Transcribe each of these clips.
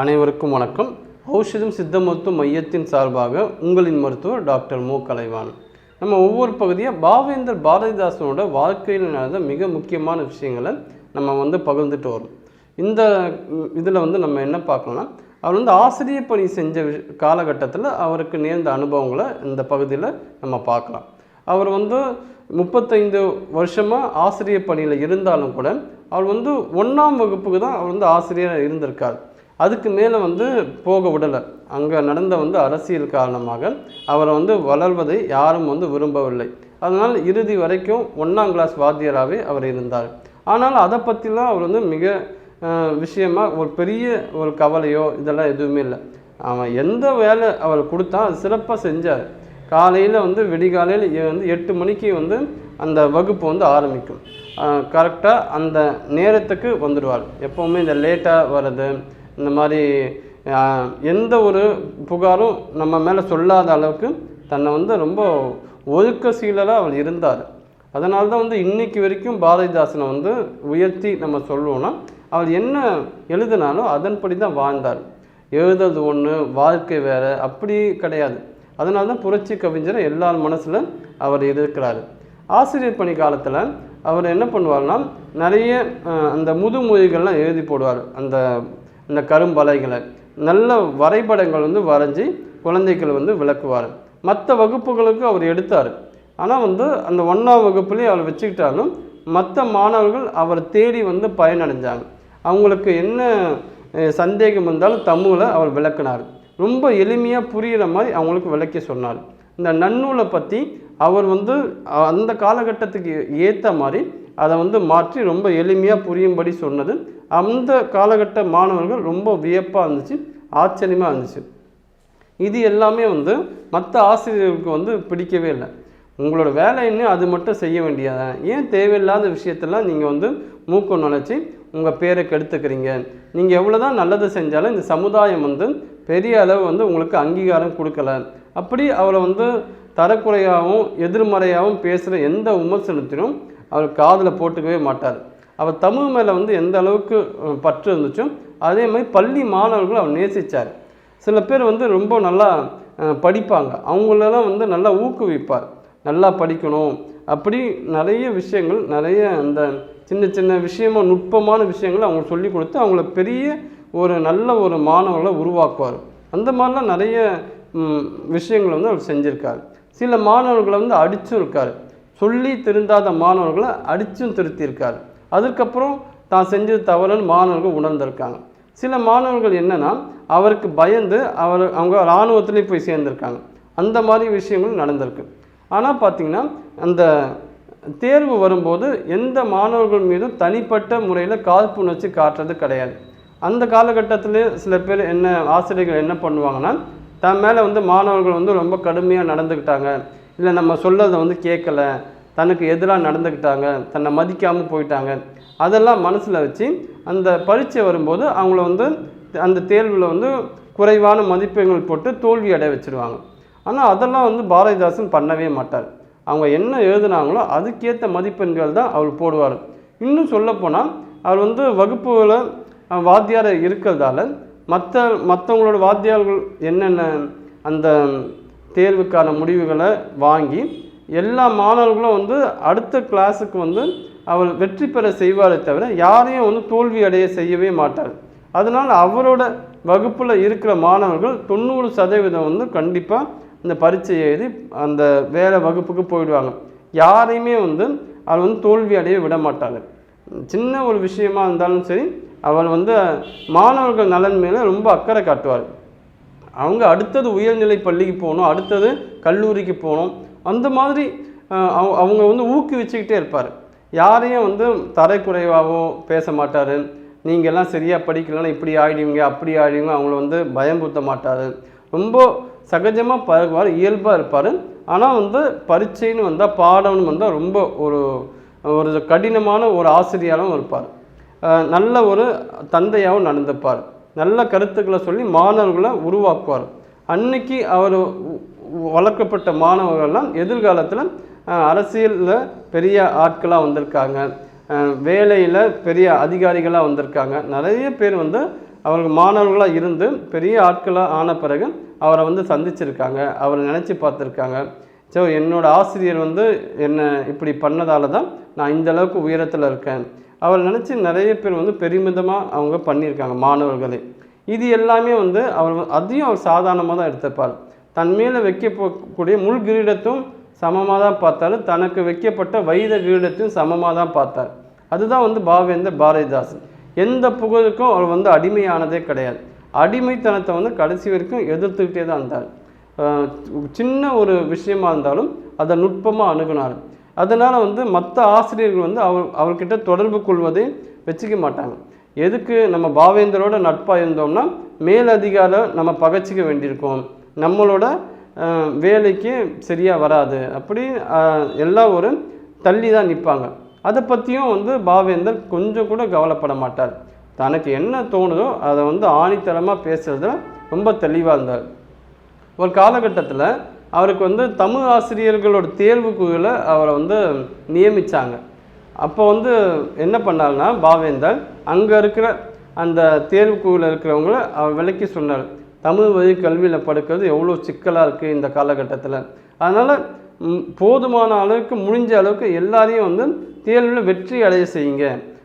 அனைவருக்கும் வணக்கம். ஔஷதம் சித்த மருத்துவ மையத்தின் சார்பாக உங்களின் மருத்துவர் டாக்டர் மு. கலைவான் நம்ம ஒவ்வொரு பகுதியாக பாவேந்தர் பாரதிதாசனோட வாழ்க்கையில் நடந்த மிக முக்கியமான விஷயங்களை நம்ம வந்து பகிர்ந்துட்டு வரோம். இந்த இதில் வந்து நம்ம என்ன பார்க்கணும்னா அவர் வந்து ஆசிரியர் பணி செஞ்ச காலகட்டத்தில் அவருக்கு நேர்ந்த அனுபவங்களை இந்த பகுதியில் நம்ம பார்க்கலாம். அவர் வந்து முப்பத்தைந்து வருஷமாக ஆசிரியர் பணியில் இருந்தாலும் கூட அவர் வந்து ஒன்றாம் வகுப்புக்கு தான் அவர் வந்து ஆசிரியராக இருந்திருக்கார். அதுக்கு மேலே வந்து போக விடலை. அங்கே நடந்த வந்து அரசியல் காரணமாக அவரை வந்து வளர்வதை யாரும் வந்து விரும்பவில்லை. அதனால் இறுதி வரைக்கும் ஒன்றாம் கிளாஸ் வாத்தியராகவே அவர் இருந்தார். ஆனால் அதை பற்றிலாம் அவர் வந்து மிக விஷயமாக விஷயமா ஒரு பெரிய ஒரு கவலையோ இதெல்லாம் எதுவுமே இல்லை. அவன் எந்த வேலை அவர் கொடுத்தா அது சிறப்பாக செஞ்சார். காலையில் வந்து விடிகாலையில் வந்து எட்டு மணிக்கு வந்து அந்த வகுப்பு வந்து ஆரம்பிக்கும். கரெக்டாக அந்த நேரத்துக்கு வந்துடுவார். எப்போவுமே இந்த லேட்டாக வர்றது இந்த மாதிரி எந்த ஒரு புகாரும் நம்ம மேலே சொல்லாத அளவுக்கு தன்னை வந்து ரொம்ப ஒழுக்க சீலராக அவர் இருந்தார். அதனால தான் வந்து இன்னைக்கு வரைக்கும் பாரதிதாசனை வந்து உயர்த்தி நம்ம சொல்லுவோம்னா அவர் என்ன எழுதினாலும் அதன்படி தான் வாழ்ந்தார். எழுதுறது ஒன்று வாழ்க்கை வேறு அப்படி கிடையாது. அதனால தான் புரட்சி கவிஞர் எல்லார் மனசில் அவர் இருக்கிறார். ஆசிரியர் பணி காலத்தில் அவர் என்ன பண்ணுவார்னா நிறைய அந்த முதுமொழிகள்லாம் எழுதி போடுவார். அந்த இந்த கரும்பலைகளை நல்ல வரைபடங்கள் வந்து வரைஞ்சி குழந்தைகள் வந்து விளக்குவார். மற்ற வகுப்புகளுக்கு அவர் எடுத்தார். ஆனால் வந்து அந்த ஒன்றாம் வகுப்புலேயே அவர் வச்சுக்கிட்டாலும் மற்ற மாணவர்கள் அவர் தேடி வந்து பயனடைஞ்சாங்க. அவங்களுக்கு என்ன சந்தேகம் இருந்தாலும் தமிழை அவர் விளக்குனார். ரொம்ப எளிமையாக புரிகிற மாதிரி அவங்களுக்கு விளக்கி சொன்னார். இந்த நன்னூலை பற்றி அவர் வந்து அந்த காலகட்டத்துக்கு ஏற்ற மாதிரி அதை வந்து மாற்றி ரொம்ப எளிமையாக புரியும்படி சொன்னது அந்த காலகட்ட மாணவர்கள் ரொம்ப வியப்பாக இருந்துச்சு ஆச்சரியமாக இருந்துச்சு. இது எல்லாமே வந்து மற்ற ஆசிரியர்களுக்கு வந்து பிடிக்கவே இல்லை. உங்களோட வேலை என்ன அது மட்டும் செய்ய வேண்டியதான் ஏன் தேவையில்லாத விஷயத்தெல்லாம் நீங்கள் வந்து மூக்கம் நினச்சி உங்கள் பேரை கெடுத்துக்கிறீங்க? நீங்கள் எவ்வளோ தான் நல்லது செஞ்சாலும் இந்த சமுதாயம் வந்து பெரிய அளவு வந்து உங்களுக்கு அங்கீகாரம் கொடுக்கல. அப்படி அவரை வந்து தரக்குறையாகவும் எதிர்மறையாகவும் பேசுகிற எந்த விமர்சனத்திலும் அவர் காதில் போட்டுக்கவே மாட்டார். அவர் தமிழ் மேலே வந்து எந்த அளவுக்கு பற்று இருந்துச்சோ அதே மாதிரி பள்ளி மாணவர்கள் அவர் நேசித்தார் சில பேர் வந்து ரொம்ப நல்லா படிப்பாங்க. அவங்களெல்லாம் வந்து நல்லா ஊக்குவிப்பார். நல்லா படிக்கணும். அப்படி நிறைய விஷயங்கள் நிறைய அந்த சின்ன சின்ன விஷயமா நுட்பமான விஷயங்களை அவங்க சொல்லி கொடுத்து அவங்கள பெரிய ஒரு நல்ல ஒரு மாணவர்களை உருவாக்குவார். அந்த மாதிரிலாம் நிறைய விஷயங்களை வந்து அவர் செஞ்சுருக்காரு. சில மாணவர்களை வந்து அடிச்சும் இருக்கார். சொல்லி திருந்தாத மாணவர்களை அடிச்சும் திருத்தியிருக்கார். அதுக்கப்புறம் தான் செஞ்சது தவறுன்னு மாணவர்கள் உணர்ந்திருக்காங்க. சில மாணவர்கள் என்னென்னா அவருக்கு பயந்து அவர் அவங்க இராணுவத்துலேயும் போய் சேர்ந்திருக்காங்க. அந்த மாதிரி விஷயங்கள் நடந்திருக்கு. ஆனால் பார்த்தீங்கன்னா அந்த தேர்வு வரும்போது எந்த மாணவர்கள் மீதும் தனிப்பட்ட முறையில் காழ்ப்புணர்ச்சி காட்டுறது கிடையாது. அந்த காலகட்டத்திலே சில பேர் என்ன ஆசிரியர்கள் என்ன பண்ணுவாங்கன்னா தன் மேலே வந்து மாணவர்கள் வந்து ரொம்ப கடுமையாக நடந்துக்கிட்டாங்க. இல்லை நம்ம சொல்லதை வந்து கேட்கல தனக்கு எதிராக நடந்துக்கிட்டாங்க தன்னை மதிக்காமல் போயிட்டாங்க. அதெல்லாம் மனசில் வச்சு அந்த பரீட்சை வரும்போது அவங்கள வந்து அந்த தேர்வில் வந்து குறைவான மதிப்பெண்கள் போட்டு தோல்வி அடைய வச்சிருவாங்க. ஆனால் அதெல்லாம் வந்து பாரதிதாசன் பண்ணவே மாட்டார். அவங்க என்ன எழுதுனாங்களோ அதுக்கேற்ற மதிப்பெண்கள் தான் அவர் போடுவார். இன்னும் சொல்லப்போனால் அவர் வந்து வகுப்புகளை வாத்தியார் இருக்கிறதால மற்ற மற்றவங்களோட வாத்தியார்கள் என்னென்ன அந்த தேர்வுக்கான முடிவுகளை வாங்கி எல்லா மாணவர்களும் வந்து அடுத்த கிளாஸுக்கு வந்து அவர் வெற்றி பெற செய்வாரே தவிர யாரையும் வந்து தோல்வி அடைய செய்யவே மாட்டார் அதனால் அவரோட வகுப்பில் இருக்கிற மாணவர்கள் தொண்ணூறு சதவீதம் வந்து கண்டிப்பாக இந்த பரீட்சை எழுதி அந்த வேறு வகுப்புக்கு போயிடுவாங்க. யாரையுமே வந்து அவர் வந்து தோல்வி அடைய விட மாட்டாங்க சின்ன ஒரு விஷயமா இருந்தாலும் சரி அவர் வந்து மாணவர்கள் நலன் மேலே ரொம்ப அக்கறை காட்டுவார் அவங்க அடுத்தது உயர்நிலை பள்ளிக்கு போகணும் அடுத்தது கல்லூரிக்கு போகணும் அந்த மாதிரி அவ- அவங்க வந்து ஊக்குவிச்சுக்கிட்டே இருப்பார். யாரையும் வந்து தரைக்குறைவாகவோ பேச மாட்டார். நீங்கள் எல்லாம் சரியாக படிக்கலன்னா இப்படி ஆயிடுவீங்க அப்படி ஆயிடுவீங்க அவங்கள வந்து பயம்புத்த மாட்டார். ரொம்ப சகஜமாக பழகுவார் இயல்பாக இருப்பார். ஆனால் வந்து பரீட்சைன்னு வந்தால் பாடம்னு வந்தால் ரொம்ப ஒரு ஒரு கடினமான ஒரு ஆசிரியராகவும் இருப்பார். நல்ல ஒரு தந்தையாகவும் நடந்துப்பார். நல்ல கருத்துக்களை சொல்லி மாணவர்களை உருவாக்குவார். அன்னைக்கு அவர் வளர்க்கப்பட்ட மாணவர்கள்லாம் எதிர்காலத்தில் அரசியலில் பெரிய ஆட்களாக வந்திருக்காங்க. வேலையில் பெரிய அதிகாரிகளாக வந்திருக்காங்க. நிறைய பேர் வந்து அவர்கள் மாணவர்களாக இருந்து பெரிய ஆட்களாக ஆன பிறகு அவரை வந்து சந்திச்சிருக்காங்க. அவரை நினச்சி பார்த்துருக்காங்க. ஸோ என்னோடய ஆசிரியர் வந்து என்னை இப்படி பண்ணதால தான் நான் இந்த அளவுக்கு உயரத்தில் இருக்கேன். அவரை நினச்சி நிறைய பேர் வந்து பெருமிதமாக அவங்க பண்ணியிருக்காங்க மாணவர்களே. இது எல்லாமே வந்து அவர் அதையும் அவர் சாதாரணமாக தான் எடுத்துப்பார். தன் மேலே வைக்கக்கூடிய முள் கிரீடத்தும் சமமாக தான் பார்த்தார். தனக்கு வைக்கப்பட்ட வைத கிரீடத்தையும் சமமாக தான் பார்த்தார். அதுதான் வந்து பாவேந்தர் பாரதிதாசன். எந்த புகழுக்கும் அவர் வந்து அடிமையானதே கிடையாது. அடிமைத்தனத்தை வந்து கடைசி வரைக்கும் எதிர்த்துக்கிட்டே தான் இருந்தார். சின்ன ஒரு விஷயமா இருந்தாலும் அதை நுட்பமாக அணுகுனார். அதனால் வந்து மற்ற ஆசிரியர்கள் வந்து அவர் அவர்கிட்ட தொடர்பு கொள்வதை வச்சுக்க மாட்டாங்க. எதுக்கு நம்ம பாவேந்தரோட நட்பாக இருந்தோம்னா மேலதிகார நம்ம பகைச்சிக்க வேண்டியிருக்கோம். நம்மளோட வேலைக்கு சரியாக வராது. அப்படி அஹ், எல்லாம் ஒரு தள்ளி தான் நிற்பாங்க அதை பற்றியும் வந்து பாவேந்தர் கொஞ்சம் கூட கவலைப்பட மாட்டார். தனக்கு என்ன தோணுதோ அதை வந்து ஆணித்தரமாக பேசுகிறதுல ரொம்ப தெளிவாக இருந்தார். ஒரு காலகட்டத்தில் அவருக்கு வந்து தமிழ் ஆசிரியர்களோட தேர்வுக்குகளை அவரை வந்து நியமித்தாங்க அப்போ வந்து என்ன பண்ணாருன்னா பாவேந்தர் அங்கே இருக்கிற அந்த தேர்வுக்குழுவில் இருக்கிறவங்கள அவர் விளக்கி சொன்னார். தமிழ் வழி கல்வியில் படுக்கிறது எவ்வளோ சிக்கலாக இருக்குது இந்த காலகட்டத்தில். அதனால் போதுமான அளவுக்கு முடிஞ்ச அளவுக்கு எல்லாரையும் வந்து தேர்வில் வெற்றி அடைய செய்யுங்க.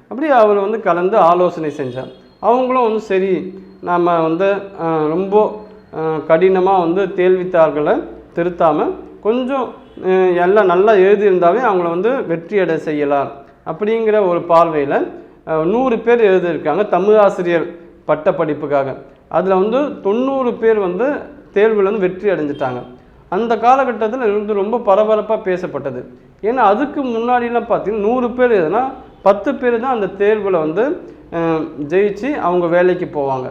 அப்படி அவர் வந்து கலந்து ஆலோசனை செஞ்சார். அவங்களும் வந்து சரி நாம் வந்து ரொம்ப கடினமாக வந்து தேர்வித்தாள்களை திருத்தாமல் கொஞ்சம் எல்லாம் நல்லா எழுதியிருந்தாவே அவங்கள வந்து வெற்றியடை செய்யலாம். அப்படிங்கிற ஒரு பார்வையில் நூறு பேர் எழுதியிருக்காங்க தமிழ் ஆசிரியர் பட்ட படிப்புக்காக அதில் வந்து தொண்ணூறு பேர் வந்து தேர்வில் வந்து வெற்றி அடைஞ்சிட்டாங்க. அந்த காலகட்டத்தில் இது வந்து ரொம்ப பரபரப்பாக பேசப்பட்டது. ஏன்னா அதுக்கு முன்னாடிலாம் பார்த்தீங்கன்னா நூறு பேர் எதுனா பத்து பேர் தான் அந்த தேர்வில் வந்து ஜெயிச்சு அவங்க வேலைக்கு போவாங்க.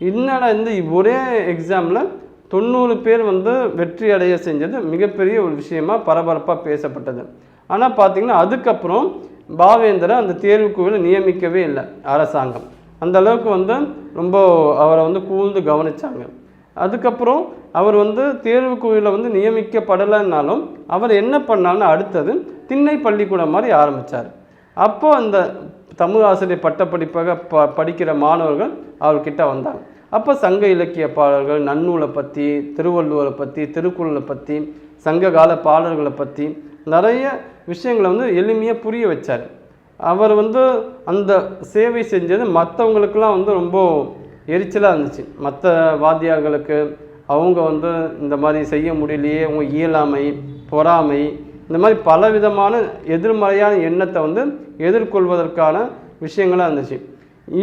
என்னடா இந்த ஒரே எக்ஸாமில் தொண்ணூறு பேர் வந்து வெற்றி அடைய செஞ்சது மிகப்பெரிய ஒரு விஷயமா பரபரப்பாக பேசப்பட்டது. ஆனால் பார்த்தீங்கன்னா அதுக்கப்புறம் பாவேந்தரை அந்த தேர்வுக்குழுவில் நியமிக்கவே இல்லை அரசாங்கம். அந்த அளவுக்கு வந்து ரொம்ப அவரை வந்து கூழ்ந்து கவனித்தாங்க அதுக்கப்புறம் அவர் வந்து தேர்வுக்குழுவில் வந்து நியமிக்கப்படலைன்னாலும் அவர் என்ன பண்ணாலும் அடுத்தது திண்ணை பள்ளிக்கூடம் மாதிரி ஆரம்பித்தார் அப்போது அந்த தமிழ் ஆசிரியர் பட்டப்படிப்பாக ப படிக்கிற மாணவர்கள் அவர்கிட்ட வந்தாங்க. அப்போ சங்க இலக்கிய பாடல்கள் நன்னூலை பற்றி திருவள்ளுவரை பற்றி திருக்குறளை பற்றி சங்க கால பாடல்களை பற்றி நிறைய விஷயங்களை வந்து எளிமையாக புரிய வச்சார். அவர் வந்து அந்த சேவை செஞ்சது மற்றவங்களுக்கெல்லாம் வந்து ரொம்ப எரிச்சலாக இருந்துச்சு. மற்ற வாத்தியார்களுக்கு அவங்க வந்து இந்த மாதிரி செய்ய முடியலையே அவங்க இயலாமை பொறாமை இந்த மாதிரி பலவிதமான எதிர்மறையான எண்ணத்தை வந்து எதிர்கொள்வதற்கான விஷயங்களாக இருந்துச்சு.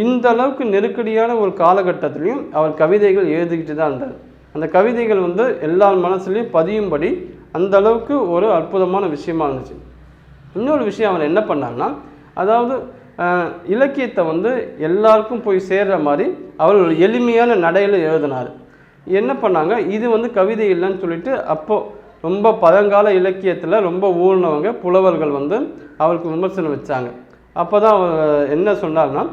இந்த அளவுக்கு நெருக்கடியான ஒரு காலகட்டத்திலையும் அவர் கவிதைகள் எழுதிக்கிட்டு தான் இருந்தார். அந்த கவிதைகள் வந்து எல்லார் மனசுலையும் பதியும்படி அந்த அளவுக்கு ஒரு அற்புதமான விஷயமா இருந்துச்சு. இன்னொரு விஷயம் அவர் என்ன பண்ணார்னா அதாவது இலக்கியத்தை வந்து எல்லாருக்கும் போய் சேர்ற மாதிரி அவர் ஒரு எளிமையான நடையில் எழுதினார். என்ன பண்ணாங்க? இது வந்து கவிதை இல்லைன்னு சொல்லிட்டு அப்போது ரொம்ப பழங்கால இலக்கியத்தில் ரொம்ப ஊழ்னவங்க புலவர்கள் வந்து அவருக்கு விமர்சனம் வச்சாங்க. அப்போ தான் அவர் என்ன சொன்னார்னா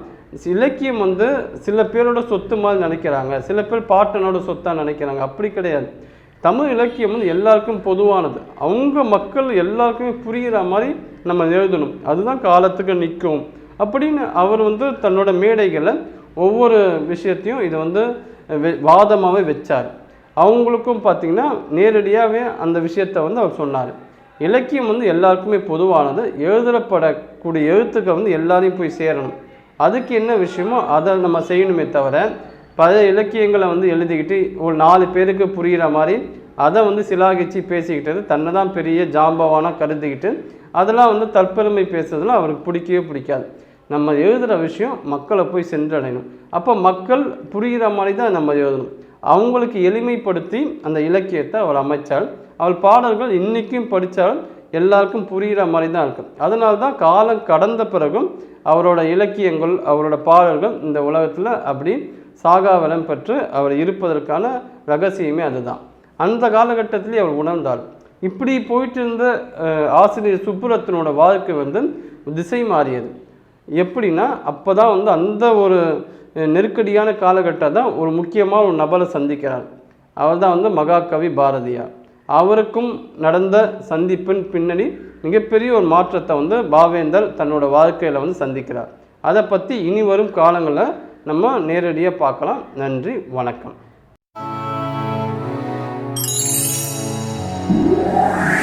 இலக்கியம் வந்து சில பேரோட சொத்து மாதிரி நினைக்கிறாங்க. சில பேர் பாட்டனோட சொத்தாக நினைக்கிறாங்க. அப்படி கிடையாது. தமிழ் இலக்கியம் வந்து எல்லாருக்கும் பொதுவானது. அவங்க மக்கள் எல்லாருக்குமே புரிகிற மாதிரி நம்ம எழுதணும். அதுதான் காலத்துக்கு நிற்கும். அப்படின்னு அவர் வந்து தன்னோட மேடைகளை ஒவ்வொரு விஷயத்தையும் இதை வந்து வெ- வாதமாகவே வச்சார். அவங்களுக்கும் பார்த்திங்கன்னா நேரடியாகவே அந்த விஷயத்தை வந்து அவர் சொன்னார். இலக்கியம் வந்து எல்லாருக்குமே பொதுவானது. எழுதப்படக்கூடிய எழுத்துக்கள் வந்து எல்லாரையும் போய் சேரணும். அதுக்கு என்ன விஷயமோ அதை நம்ம செய்யணுமே தவிர பழைய இலக்கியங்களை வந்து எழுதிக்கிட்டு ஒரு நாலு பேருக்கு புரிகிற மாதிரி அதை வந்து சிலாகிச்சு பேசிக்கிட்டது தன்னை தான் பெரிய ஜாம்பவானாக கருதிக்கிட்டு அதெல்லாம் வந்து தற்பெருமை பேசுறதுலாம் அவருக்கு பிடிக்கவே பிடிக்காது. நம்ம எழுதுகிற விஷயம் மக்களை போய் சென்றடையணும். அப்போ மக்கள் புரிகிற மாதிரி தான் நம்ம எழுதணும். அவங்களுக்கு எளிமைப்படுத்தி அந்த இலக்கியத்தை அவர் அமைச்சார். அவர் பாடல்கள் இன்றைக்கும் படித்தாலும் எல்லாருக்கும் புரிகிற மாதிரி தான் இருக்கும் அதனால தான் காலம் கடந்த பிறகும் அவரோட இலக்கியங்கள் அவரோட பாடல்கள் இந்த உலகத்தில் அப்படி சாகாவலம் பெற்று அவர் இருப்பதற்கான ரகசியமே அதுதான். அந்த காலகட்டத்திலே அவர் உணர்ந்தார் இப்படி போயிட்டு இருந்த ஆசிரியர் சுப்புரத்தினோட வாழ்க்கை வந்து திசை மாறியது. எப்படின்னா அப்போ தான் வந்து அந்த ஒரு நெருக்கடியான காலகட்டம் தான் ஒரு முக்கியமான ஒரு நபரை சந்திக்கிறார். அவர் தான் வந்து மகாகவி பாரதியார். அவருக்கும் நடந்த சந்திப்பின் பின்னணி மிகப்பெரிய ஒரு மாற்றத்தை வந்து பாவேந்தர் தன்னோட வாழ்க்கையில் வந்து சந்திக்கிறார். அதை பற்றி இனி வரும் காலங்களில் நம்ம நேரடியாக பார்க்கலாம். நன்றி வணக்கம். Yeah.